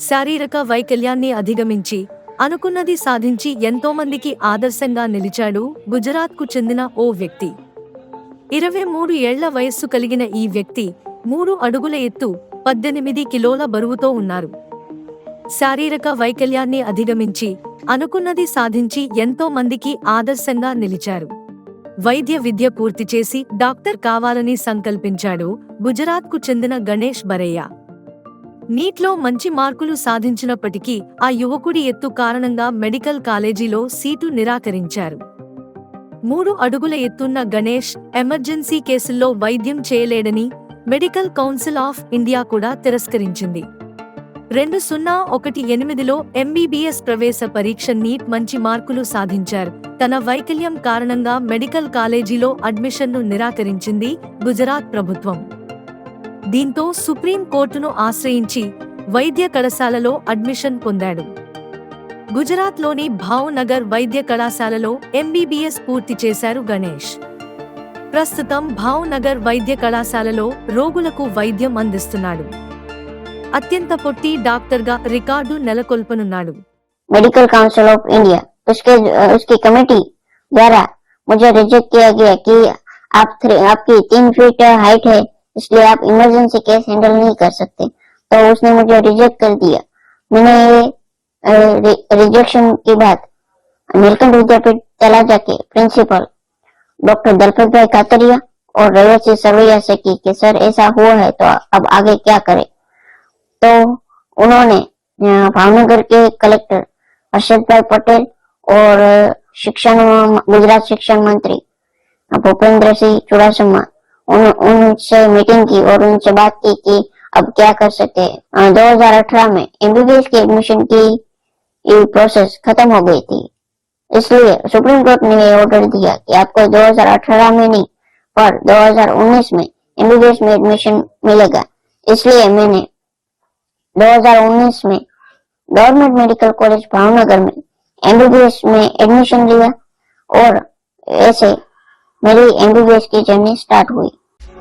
శారీరక వైకల్యాన్ని అధిగమించి అనుకున్నది సాధించి ఎంతోమందికి ఆదర్శంగా నిలిచాడు గుజరాత్కు చెందిన ఓ వ్యక్తి. ఇరవై మూడు ఏళ్ళ వయస్సు కలిగిన ఈ వ్యక్తి మూడు అడుగుల ఎత్తు పద్దెనిమిది కిలోల బరువుతో ఉన్నారు. శారీరక వైకల్యాన్ని అధిగమించి అనుకున్నది సాధించి ఎంతో మందికి ఆదర్శంగా నిలిచారు. వైద్య విద్య పూర్తి చేసి డాక్టర్ కావాలని సంకల్పించాడు గుజరాత్కు చెందిన గణేష్ బరయ్య. నీట్లో మంచి మార్కులు సాధించినప్పటికీ ఆ యువకుడి ఎత్తు కారణంగా మెడికల్ కాలేజీలో సీటు నిరాకరించారు. మూడు అడుగుల ఎత్తున్న గణేష్ ఎమర్జెన్సీ కేసుల్లో వైద్యం చేయలేడని మెడికల్ కౌన్సిల్ ఆఫ్ ఇండియా కూడా తిరస్కరించింది. రెండు సున్నా ఒకటి ఎనిమిదిలో ఎంబీబీఎస్ ప్రవేశ పరీక్ష నీట్ మంచి మార్కులు సాధించారు. తన వైకల్యం కారణంగా మెడికల్ కాలేజీలో అడ్మిషన్ను నిరాకరించింది గుజరాత్ ప్రభుత్వం. దీంతో సుప్రీం కోర్టును ఆశ్రయించి వైద్య కళాశాలలో అడ్మిషన్ పొందాడు గుజరాత్లోని భావ్నగర్ వైద్య కళాశాలలో ఎంబీబీఎస్ పూర్తి చేశారు గణేష్ ప్రస్తుతం భావ్నగర్ వైద్య కళాశాలలో రోగులకు వైద్యం అందిస్తున్నాడు అత్యంత పొట్టి డాక్టర్గా record నెలకొల్పనున్నాడు medical council of India उसके उसकी कमेटी द्वारा मुझे रिजेक्ट किया गया कि आप थ्री आपकी तीन फीट हाइट है इसलिए आप इमरजेंसी केस हैंडल नहीं कर सकते। तो उसने मुझे रिजेक्ट कर दिया। मैंने ये रिजेक्शन की बात नीलकंठ विद्यापीठ चला जाके प्रिंसिपल डॉक्टर दलपत भाई कातरिया और रैया सरवैया से की कि, सर, ऐसा हुआ है तो अब आगे क्या करें? तो उन्होंने भावनगर के कलेक्टर हर्षद भाई पटेल और शिक्षण, गुजरात शिक्षण मंत्री भूपेंद्र सिंह चुड़ासमा उन, उनसे मीटिंग की और उनसे बात की कि अब क्या कर सकते हैं। दो हज़ार अठारह में एमबीबीएस के एडमिशन की प्रोसेस खत्म हो गई थी। इसलिए सुप्रीम कोर्ट ने ये ऑर्डर दिया कि आपको 2018 में नहीं, पर 2019 में एमबीबीएस में एडमिशन मिलेगा। इसलिए मैंने 2019 में गवर्नमेंट मेडिकल कॉलेज भावनगर में एमबीबीएस में एडमिशन लिया और ऐसे मेरी एमबीबीएस की जर्नी स्टार्ट हुई।